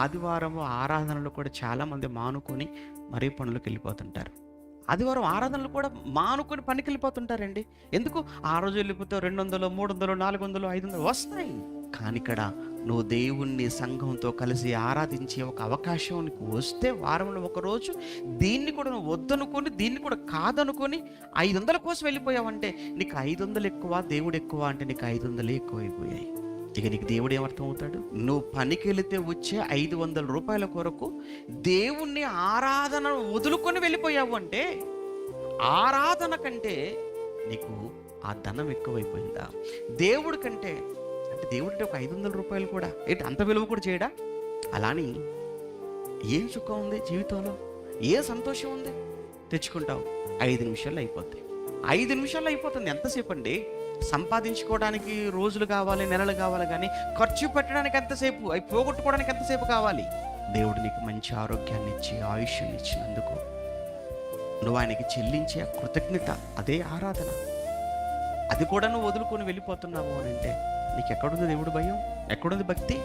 ఆదివారం ఆరాధనలు కూడా చాలామంది మానుకొని మరీ పనులకు వెళ్ళిపోతుంటారు. ఆదివారం ఆరాధనలు కూడా మానుకొని పనికి వెళ్ళిపోతుంటారండి. ఎందుకు? ఆ రోజు వెళ్ళిపోతే రెండు వందలు మూడు వందలు నాలుగు వందలు ఐదు వందలు వస్తాయి. కానీ ఇక్కడ నువ్వు దేవుణ్ణి సంఘంతో కలిసి ఆరాధించే ఒక అవకాశం నీకు వస్తే వారంలో ఒకరోజు దీన్ని కూడా నువ్వు వద్దనుకొని దీన్ని కూడా కాదనుకొని ఐదు వందల కోసం వెళ్ళిపోయావంటే నీకు ఐదు వందలు ఎక్కువ దేవుడు ఎక్కువ అంటే నీకు ఐదు వందలు ఎక్కువైపోయాయి. ఇక నీకు దేవుడు ఏమర్థం అవుతాడు నువ్వు పనికి వెళితే వచ్చే ఐదు వందల రూపాయల కొరకు దేవుణ్ణి ఆరాధన వదులుకొని వెళ్ళిపోయావు అంటే ఆరాధన కంటే నీకు ఆ ధనం ఎక్కువైపోయిందా? దేవుడి కంటే అంటే దేవుడి ఒక ఐదు వందల రూపాయలు కూడా ఏంటి అంత విలువ కూడా చేయడా? అలాని ఏం సుఖం ఉంది జీవితంలో? ఏ సంతోషం ఉంది? తెచ్చుకుంటావు. ఐదు నిమిషాల్లో అయిపోద్ది. ఐదు నిమిషాల్లో అయిపోతుంది. ఎంతసేపు అండి? సంపాదించుకోవడానికి రోజులు కావాలి నెలలు కావాలి కానీ ఖర్చు పెట్టడానికి ఎంతసేపు అవి పోగొట్టుకోవడానికి ఎంతసేపు కావాలి? దేవుడు నీకు మంచి ఆరోగ్యాన్ని ఇచ్చి ఆయుష్యాన్ని ఇచ్చినందుకు నువ్వు ఆయనకి చెల్లించే ఆ కృతజ్ఞత అదే ఆరాధన. అది కూడా నువ్వు వదులుకొని వెళ్ళిపోతున్నావు అని అంటే నీకు ఎక్కడుంది దేవుడు భయం? ఎక్కడుంది భక్తి?